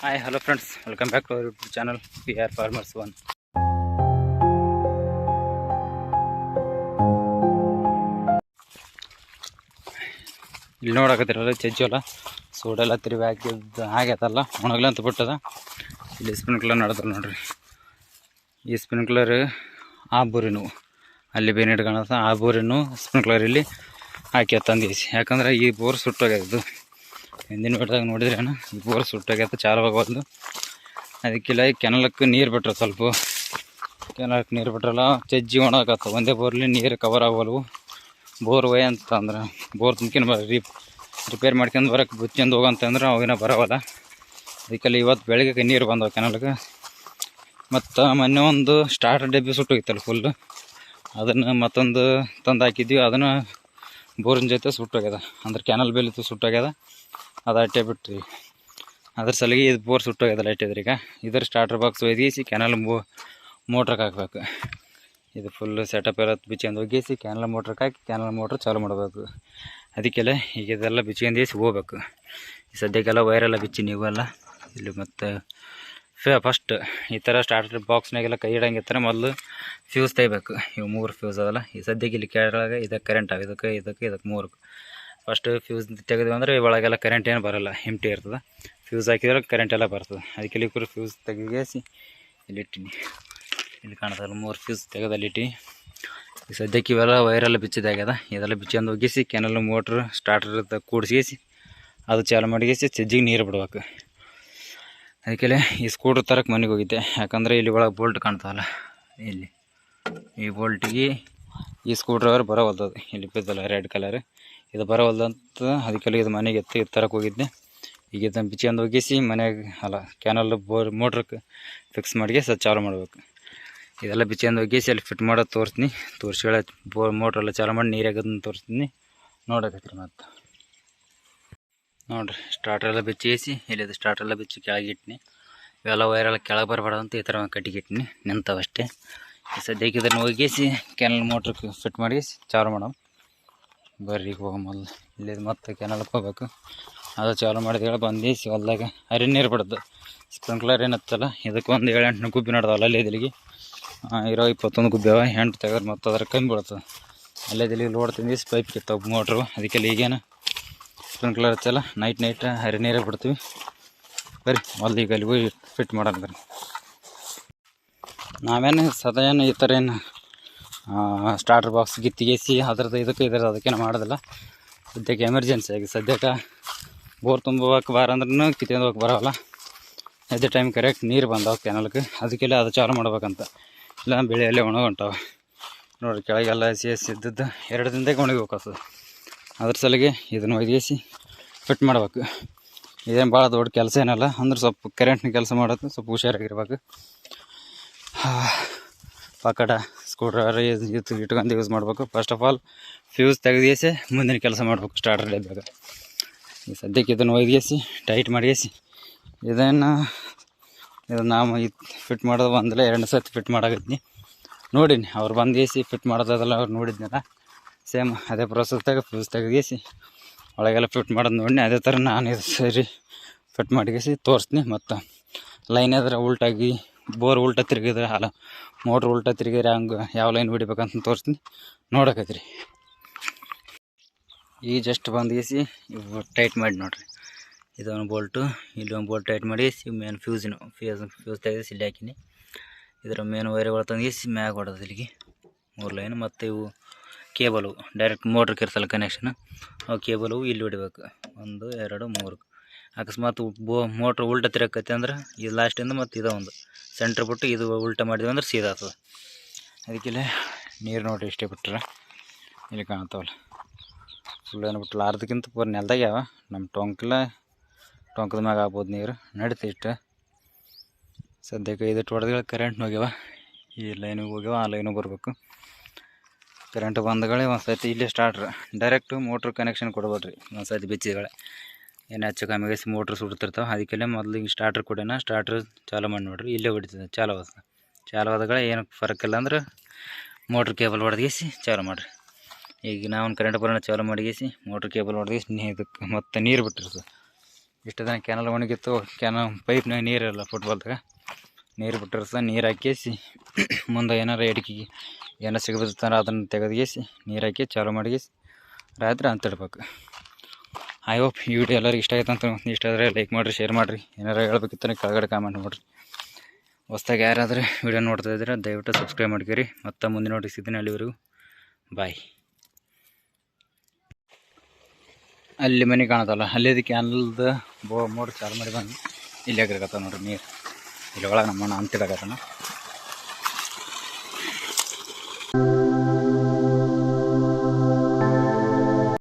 Hi hello friends welcome back to our YouTube channel P R farmers one ಇಲ್ಲಿ ನೋಡಕತ್ತಿರಲ್ಲ ಚಜ್ಜಲ್ಲ ಸೋಡೆಲ್ಲ ತಿರುವಿ ಹಾಕಿದ್ದು ಆಗ್ಯದಲ್ಲ ಅಂತ ಬಿಟ್ಟದ. ಇಲ್ಲಿ ಸ್ಪ್ರಿಂಕ್ಲರ್ ನಡೆದ್ರು ನೋಡ್ರಿ. ಈ ಸ್ಪ್ರಿಂಕ್ಲರ್ ಆ ಬೂರಿನೂ, ಅಲ್ಲಿ ಬೇನೆ ಇಟ್ಕೊಳತ್ತ ಆ ಬೂರಿನೂ ಸ್ಪ್ರಿಂಕ್ಲರ್ ಇಲ್ಲಿ ಹಾಕಿ ತಂದಿಸಿ ಯಾಕಂದ್ರೆ ಈ ಬೋರ್ ಸುಟ್ಟೋಗ್ಯದ ಹಿಂದಿನ ಬಿಟ್ಟದಾಗ ನೋಡಿದ್ರೇನು ಬೋರ್ ಸುಟ್ಟೋಗ್ಯದ ಚಾಲು ಆಗೋದು ಅದಕ್ಕೆಲ್ಲ ಈ ಕೆನಲಕ್ಕೆ ನೀರು ಬಿಟ್ರೆ ಸ್ವಲ್ಪ. ಕೆನಲಕ್ಕೆ ನೀರು ಬಿಟ್ರಲ್ಲ, ಚಜ್ಜಿ ಒಣಗಾಕತ್ತ ಒಂದೇ ಬೋರ್ಲಿ ನೀರು ಕವರ್ ಆಗೋಲ್ವು. ಬೋರ್ ವೈ ಅಂತ ಅಂದ್ರೆ, ಬೋರ್ ಬರ ರೀ ರಿಪೇರ್ ಮಾಡ್ಕೊಂಡು ಬರೋಕೆ ಬುಚ್ಕೊಂಡು ಹೋಗಂತಂದ್ರೆ ಅವಾಗಿನ ಬರೋವಲ್ಲ. ಅದಕ್ಕೆಲ್ಲ ಇವತ್ತು ಬೆಳಗ್ಗೆ ನೀರು ಬಂದವು ಕೆನಲ್ಗೆ ಮತ್ತು ಮೊನ್ನೆ ಒಂದು ಸ್ಟಾರ್ಟರ್ ಡಬ್ಬಿ ಸುಟ್ಟೋಗಿತ್ತಲ್ಲ ಫುಲ್ಲು ಅದನ್ನು ಮತ್ತೊಂದು ತಂದು ಹಾಕಿದ್ವಿ. ಅದನ್ನು ಬೋರಿನ ಜೊತೆ ಸುಟ್ಟೋಗ್ಯದ. ಅಂದ್ರೆ ಕೆನಲ್ ಬೇಲಿತ್ತು ಸುಟ್ಟೋಗ್ಯದ. ಅದು ಅಟ್ಟೆ ಬಿಟ್ರಿ. ಅದ್ರ ಸಲಿಗೆ ಇದು ಬೋರ್ ಸುಟ್ಟೋಗ್ಯದ ಲೈಟ್ ಇದ್ರಿ ಈಗ. ಇದ್ರ ಸ್ಟಾರ್ಟರ್ ಬಾಕ್ಸ್ ಒಯ್ದಿಸಿ ಕ್ಯಾನಲ್ ಮೋ ಮೋಟ್ರಕ್ಕೆ ಹಾಕ್ಬೇಕು. ಇದು ಫುಲ್ ಸೆಟಪ್ ಎಲ್ಲ ಬಿಚ್ಕೊಂಡು ಒಗ್ಗಿಸಿ ಕ್ಯಾನಲ್ ಮೋಟ್ರಕ್ಕೆ ಹಾಕಿ ಕ್ಯಾನಲ್ ಮೋಟ್ರ್ ಚಾಲು ಮಾಡಬೇಕು. ಅದಕ್ಕೆಲ್ಲ ಈಗ ಇದೆಲ್ಲ ಬಿಚ್ಕೊಂಡು ಏಸಿ ಹೋಗ್ಬೇಕು. ಸದ್ಯಕ್ಕೆಲ್ಲ ವೈರೆಲ್ಲ ಬಿಚ್ಚಿ ನೀವೆಲ್ಲ ಇಲ್ಲಿ ಮತ್ತು ಫೇ ಫಸ್ಟ್ ಈ ಥರ ಸ್ಟಾರ್ಟರ್ ಬಾಕ್ಸ್ನಾಗೆಲ್ಲ ಕೈ ಇಡಂಗಿರ್ತಾರೆ ಮೊದಲು ಫ್ಯೂಸ್ ತೆಗಿಬೇಕು. ಇವು ಮೂರು ಫ್ಯೂಸ್ ಅದಲ್ಲ. ಈ ಸದ್ಯಕ್ಕೆ ಇಲ್ಲಿ ಕೆಳಗೆ ಇದಕ್ಕೆ ಕರೆಂಟ್ ಆಗ, ಇದಕ್ಕೆ ಇದಕ್ಕೆ ಇದಕ್ಕೆ ಮೂರು ಫಸ್ಟ್ ಫ್ಯೂಸ್ ತೆಗೆದ್ವಿ ಅಂದರೆ ಒಳಗೆಲ್ಲ ಕರೆಂಟ್ ಏನು ಬರೋಲ್ಲ ಎಂಟಿ ಇರ್ತದೆ. ಫ್ಯೂಸ್ ಹಾಕಿದ್ರೆ ಕರೆಂಟ್ ಎಲ್ಲ ಬರ್ತದೆ. ಅದಕ್ಕೆ ಇಲ್ಲಿ ಕೂಡ ಫ್ಯೂಸ್ ತೆಗಿಸಿ ಇಲ್ಲಿ ಇಟ್ಟಿನಿ. ಇಲ್ಲಿ ಕಾಣ್ತಲ್ಲ ಮೂರು ಫ್ಯೂಸ್ ತೆಗೆದಲ್ಲಿಟ್ಟು ಈ ಸದ್ಯಕ್ಕೆ ಇವೆಲ್ಲ ವೈರೆಲ್ಲ ಬಿಚ್ಚಿದಾಗ್ಯದ ಇದೆಲ್ಲ ಬಿಚ್ಚಂದು ಒಗಿಸಿ ಕೆನಲ್ ಮೋಟ್ರ್ ಸ್ಟಾರ್ಟರ್ ಕೂಡಿಸಿ ಅದು ಚಾಲು ಮಾಡಿಗಿಸಿ ಚಜ್ಜಿಗೆ ನೀರು ಬಿಡ್ಬೇಕು. ಅದಕ್ಕೆಲ್ಲ ಈ ಸ್ಕೂಟ್ರ್ ತರಕ್ಕೆ ಮನೆಗೆ ಹೋಗಿದ್ದೆ. ಯಾಕಂದರೆ ಇಲ್ಲಿ ಒಳಗೆ ಬೋಲ್ಟ್ ಕಾಣ್ತಾವಲ್ಲ ಇಲ್ಲಿ. ಈ ಬೋಲ್ಟಿಗೆ ಈ ಸ್ಕ್ರೂ ಡ್ರೈವರ್ ಬರೋವಲ್ದದು ಇಲ್ಲಿ ಬಿದ್ದಲ್ಲ ರೆಡ್ ಕಲರ್ ಇದು ಬರೋವಲ್ದಂತ ಅದಕ್ಕೆಲ್ಲ ಇದು ಮನೆಗೆ ಎತ್ತಿ ತರಕ್ಕೆ ಹೋಗಿದ್ದೆ. ಈಗ ಇದನ್ನು ಬಿಚ್ಕೊಂಡು ಹೋಗಿಸಿ ಮನೆಗೆ ಅಲ್ಲ ಕ್ಯಾನಲ್ ಬೋರ್ ಮೋಟ್ರಕ್ಕೆ ಫಿಕ್ಸ್ ಮಾಡಿ ಅದು ಚಾಲು ಮಾಡಬೇಕು. ಇದೆಲ್ಲ ಬಿಚ್ಕೊಂಡು ಹೋಗಿಸಿ ಅಲ್ಲಿ ಫಿಟ್ ಮಾಡೋದು ತೋರಿಸ್ತೀನಿ ತೋರಿಸ್ಕೊಳ್ಳ ಬೋರ್ ಮೋಟ್ರೆಲ್ಲ ಚಾಲು ಮಾಡಿ ನೀರಾಗದನ್ನು ತೋರಿಸ್ತೀನಿ. ನೋಡಕತ್ರಿ ಮತ್ತು. ನೋಡಿರಿ ಸ್ಟಾರ್ಟರೆಲ್ಲ ಬಿಚ್ಚಿಸಿ ಇಲ್ಲಿದು ಸ್ಟಾರ್ಟರೆಲ್ಲ ಬಿಚ್ಚಿ ಕೆಳಗಿಟ್ನಿ ಇವೆಲ್ಲ ವೈರೆಲ್ಲ ಕೆಳಗೆ ಬರಬಾರ್ದು ಅಂತ ಈ ಥರ ಕಟ್ಟಿಗೆ ಇಟ್ಟಿನಿ ನಿಂತವಷ್ಟೇ ಅಷ್ಟೇ. ಸದ್ಯಕ್ಕೆ ಇದನ್ನು ಹೋಗಿಸಿ ಕ್ಯಾನಲ್ ಮೋಟ್ರಿಗೆ ಫಿಟ್ ಮಾಡಿ ಚಾಲು ಮಾಡಮ್. ಬರ್ರಿ ಈಗ ಹೋಗ ಮೊದಲು. ಇಲ್ಲಿದು ಮತ್ತೆ ಕೆನಲ್ಗೆ ಹೋಗ್ಬೇಕು ಅದು ಚಾಲು ಮಾಡಿದ ಹೇಳಿ, ಬಂದು ಹೊಲ್ದಾಗ. ಹರಿ ನೀರು ಬಿಡ್ದು. ಸ್ಪ್ರಿಂಕ್ಲರ್ ಏನತ್ತಲ್ಲ ಇದಕ್ಕೆ ಒಂದು ಏಳು ಎಂಟು ಗುಬ್ಬಿ ನಡ್ದವಲ್ಲ ಅಲ್ಲೇ ದಿಲಿಗೆ ಇರೋ ಇಪ್ಪತ್ತೊಂದು ಗುಬ್ಬಿ ಅವ. ಎಂಟು ತೆಗೆದ್ರೆ ಮತ್ತೆ ಅದ್ರ ಕಮ್ಮಿ ಬೀಳ್ತದೆ ಅಲ್ಲೇ ದಿಲಿಗೆ ಲೋಡ್ ತಿಂದು ಪೈಪ್ ಕಿತ್ತವು ಮೋಟ್ರು ಅದಕ್ಕೆಲ್ಲ ಈಗೇನು ಸ್ಪ್ರಿಂಕ್ಲರ್ ಹಚ್ಚಲ್ಲ. ನೈಟ್ ನೈಟ್ ಹರಿ ನೀರೇ ಬಿಡ್ತೀವಿ. ಬರ್ರಿ, ಮೊದಲು ಈಗ ಅಲ್ಲಿಗೂ ಫಿಟ್ ಮಾಡೋಣ ಬರ್ರಿ. ನಾವೇನು ಸದಾ ಏನು ಈ ಥರ ಏನು ಸ್ಟಾರ್ಟರ್ ಬಾಕ್ಸ್ ಗಿತ್ತಿಗೆಸಿ ಅದ್ರದ್ದು ಇದಕ್ಕೆ ಇದರ ಅದಕ್ಕೇನು ಮಾಡೋದಿಲ್ಲ. ಸದ್ಯಕ್ಕೆ ಎಮರ್ಜೆನ್ಸಿ ಆಗಿ ಸದ್ಯಕ್ಕೆ ಬೋರ್ ತುಂಬಕ್ಕೆ ಬಾರ ಅಂದ್ರೂ ಕಿತ್ಕೊಂಡು ಹೋಗಕ್ಕೆ ಬರೋಲ್ಲ. ಅದೇ ಟೈಮ್ ಕರೆಕ್ಟ್ ನೀರು ಬಂದಾವೆ ಕೆನಲ್ಗೆ ಅದಕ್ಕೆಲ್ಲ ಅದು ಚಾಲು ಮಾಡ್ಬೇಕಂತ. ಇಲ್ಲ, ಬೆಳೆಯಲ್ಲೇ ಒಣಗೊಂಟವ ನೋಡಿ ಕೆಳಗೆಲ್ಲ ಎಸಿ ಹಸಿ ಇದ್ದದ್ದು ಎರಡು ದಿನದಾಗ ಒಣಗಿ ಹೋಗ್ತದೆ ಅದ್ರ ಸಲಿಗೆ ಇದನ್ನು ಒದಗಿಸಿ ಫಿಟ್ ಮಾಡ್ಬೇಕು. ಇದೇನು ಭಾಳ ದೊಡ್ಡ ಕೆಲಸ ಏನಲ್ಲ, ಅಂದ್ರೆ ಸ್ವಲ್ಪ ಕರೆಂಟ್ನ ಕೆಲಸ ಮಾಡೋದು ಸ್ವಲ್ಪ ಹುಷಾರಾಗಿರ್ಬೇಕು. ಪಕಡ. ಸ್ಕ್ರೂ ಡ್ರೈವರ್ ಇಟ್ಕೊಂಡು ಯೂಸ್ ಮಾಡಬೇಕು. ಫಸ್ಟ್ ಆಫ್ ಆಲ್ ಫ್ಯೂಸ್ ತೆಗೆದೇಸಿ, ಮುಂದಿನ ಕೆಲಸ ಮಾಡಬೇಕು. ಸ್ಟಾರ್ಟರ್ ಇದ್ದಾಗ. ಸದ್ಯಕ್ಕೆ ಇದನ್ನು ಒಯ್ದೇಸಿ ಟೈಟ್ ಮಾಡಿಸಿ. ಇದನ್ನು, ಇದು ನಾವು ಫಿಟ್ ಮಾಡೋದು ಒಂದಲ್ಲ ಎರಡು ಸತಿ ಫಿಟ್ ಮಾಡಾಕತ್ತೀನಿ ನೋಡೀನಿ, ಅವ್ರು ಬಂದೇಸಿ ಫಿಟ್ ಮಾಡೋದಲ್ಲ ಅವ್ರು ನೋಡಿದ್ನಲ್ಲ. ಸೇಮ್ ಅದೇ ಪ್ರೊಸೆಸ್ದಾಗ ಫ್ಯೂಸ್ ತೆಗೆದೇಸಿ, ಒಳಗೆಲ್ಲ ಫಿಟ್ ಮಾಡೋದು ನೋಡಿ ಅದೇ ಥರ ನಾನು ಇದು ಸರಿ ಫಿಟ್ ಮಾಡಿಸಿ ತೋರಿಸ್ತೀನಿ. ಮತ್ತು ಲೈನ್ ಆದರೆ ಉಲ್ಟಾಗಿ ಬೋರ್ ಉಲ್ಟ ತಿರುಗಿದ್ರೆ ಹಾಲ. ಮೋಟ್ರ್ ಉಲ್ಟ ತಿರುಗಿದ್ರೆ ಹಂಗೆ ಯಾವ ಲೈನ್ ಹೊಡಿಬೇಕಂತ ತೋರಿಸ್ತೀನಿ. ನೋಡಕತ್ರಿ. ಈ ಜಸ್ಟ್ ಬಂದಿಸಿ ಇವು ಟೈಟ್ ಮಾಡಿ ನೋಡ್ರಿ. ಇದೊಂದು ಬೋಲ್ಟು ಇಲ್ಲಿ ಒಂದು ಬೋಲ್ಟ್ ಟೈಟ್ ಮಾಡಿ ಮೇನ್ ಫ್ಯೂಸಿನ ಫ್ಯೂಸ್ ಫ್ಯೂಸ್ ತೆಗೆಸಿ ಇಲ್ಲಿ ಹಾಕಿನಿ. ಇದರ ಮೇನ್ ವೈರ್ಗಳು ತಂದಿಸಿ ಮ್ಯಾಗ ಹೊಡೋದು ಇಲ್ಲಿಗೆ. ಮೂರು ಲೈನ್ ಮತ್ತು ಇವು ಕೇಬಲು ಡೈರೆಕ್ಟ್ ಮೋಟ್ರ್ ಇರ್ತಲ್ಲ ಕನೆಕ್ಷನ್ ಅವು ಕೇಬಲು ಇಲ್ಲಿ ಹೊಡಿಬೇಕು. ಒಂದು, ಎರಡು, ಮೂರು. ಅಕಸ್ಮಾತ್ ಬೋ, ಮೋಟ್ರ್ ಉಲ್ಟ ತಿರಕತ್ತೆ ಅಂದ್ರೆ ಇದು ಲಾಸ್ಟಿಂದ ಮತ್ತು ಇದೊಂದು ಸೆಂಟ್ರ್ ಬಿಟ್ಟು ಇದು ಉಲ್ಟ ಮಾಡಿದ್ವಿ ಅಂದ್ರೆ ಸೀದಾ ಆಗ್ತದೆ. ಅದಕ್ಕಿಲ್ಲ ನೀರು ನೋಡಿ ಇಷ್ಟೇ ಬಿಟ್ಟರೆ ಇಲ್ಲಿ ಕಾಣ್ತಾವಲ್ಲ. ಫುಲ್ ಏನು ಲಾರ್ದಕ್ಕಿಂತ ಪೂರ್ ಪೂರ ನೆಲ್ದಾಗ ಯಾವ ನಮ್ಮ ಟೊಂಕಿಲ್ಲ ಟೊಂಕದ ಮ್ಯಾಗ ಆಗ್ಬೋದು ನೀರು. ನಡೀತಿ ಇಷ್ಟು. ಸದ್ಯಕ್ಕೆ ಇದು ಹೊಡೆದ್ಗಳು ಕರೆಂಟ್ ಹೋಗ್ಯಾವ. ಈ ಲೈನಿಗೆ ಹೋಗ್ಯಾವ, ಆ ಲೈನಿಗೆ ಬರಬೇಕು. ಕರೆಂಟ್ ಬಂದಗಳೇ ಒಂದು ಸತಿ ಇಲ್ಲೇ ಸ್ಟಾರ್ಟ್ರ ಡೈರೆಕ್ಟು ಮೋಟ್ರ್ ಕನೆಕ್ಷನ್ ಕೊಡ್ಬೇಡ್ರಿ. ಒಂದು ಸತಿ ಬಿಚ್ಚಿದಗಳೇ ಏನು ಹೆಚ್ಚು ಕಮ್ಮಿಗೆ ಮೋಟ್ರ್ ಸುಡ್ತಿರ್ತಾವೆ, ಅದಕ್ಕೆಲ್ಲ ಮೊದಲು ಈಗ ಸ್ಟಾರ್ಟ್ರ್ ಕೊಡೋಣ ಸ್ಟಾರ್ಟ್ರ್ ಚಾಲು ಮಾಡಿ ನೋಡ್ರಿ, ಇಲ್ಲೇ ಹೊಡಿತದೆ ಚಾಲು ಆದ ಚಾಲು ಆದಗಳ ಏನು ಫರಕ್ ಇಲ್ಲ ಅಂದ್ರೆ ಮೋಟ್ರ್ ಕೇಬಲ್ ಹೊಡೆದೇಸಿ ಚಾಲು ಮಾಡಿರಿ. ಈಗ ನಾವು ಕರೆಂಟ್ ಬರೋಣ ಚಾಲು ಮಾಡಿಗೇಸಿ ಮೋಟ್ರ್ ಕೇಬಲ್ ಹೊಡೆದೇಸಿ ನೀ ಇದಕ್ಕೆ ಮತ್ತು ನೀರು ಬಿಟ್ಟಿರ್ತದೆ. ಇಷ್ಟು ದಿನ ಕ್ಯಾನಲ್ ಒಣಗಿತ್ತು ಕ್ಯಾನಲ್ ಪೈಪ್ನಾಗ ನೀರಿರಲ್ಲ ಫುಟ್ಬಾಲ್ದಾಗ ನೀರು ಬಿಟ್ಟಿರ್ತದೆ, ನೀರು ಹಾಕಿಸಿ ಮುಂದೆ ಏನಾರು ಎಡ್ಕಿಗೆ ಏನೋ ಸಿಗಬಿಡ್ತಾರ ಅದನ್ನು ತೆಗೆದುಗೇಸಿ, ನೀರು ಹಾಕಿ ಚಾಲು ಮಾಡಿಗೇಸಿ, ರಾತ್ರಿ ಅಂತಿಡ್ಬೇಕು ಐ ಹೋಪ್ ಈ ವಿಡಿಯೋ ಎಲ್ಲರಿಗೂ ಇಷ್ಟ ಆಯ್ತು ಅಂತ ಇಷ್ಟ ಆದರೆ ಲೈಕ್ ಮಾಡಿರಿ ಶೇರ್ ಮಾಡಿರಿ. ಏನಾರು ಹೇಳ್ಬೇಕಿತ್ತು ಕೆಳಗಡೆ ಕಾಮೆಂಟ್ ಮಾಡಿರಿ. ಹೊಸ್ದಾಗಿ ಯಾರಾದರೂ ವೀಡಿಯೋ ನೋಡ್ತಾ ಇದ್ರೆ ದಯವಿಟ್ಟು ಸಬ್ಸ್ಕ್ರೈಬ್ ಮಾಡ್ಕೊರಿ. ಮತ್ತೆ ಮುಂದೆ ನೋಡಿ ಸಿಗ್ತೀನಿ ಅಲ್ಲಿವರೆಗೂ ಬಾಯ್ ಅಲ್ಲಿ ಮನೆ ಕಾಣತ್ತಲ್ಲ, ಅಲ್ಲಿ ಕ್ಯಾನಲ್ದ ಬೋ ಮೋಡ್ ಚಾಲು ಮಾಡಿ ಬಂದು ಇಲ್ಲಿ ಆಗಿರ್ಕತ್ತ ನೋಡ್ರಿ ನೀರು. ಇಲ್ಲಿ ಒಳಗೆ ನಮ್ಮಣ್ಣ ಅಂತಿಡಕತ್ತಾನ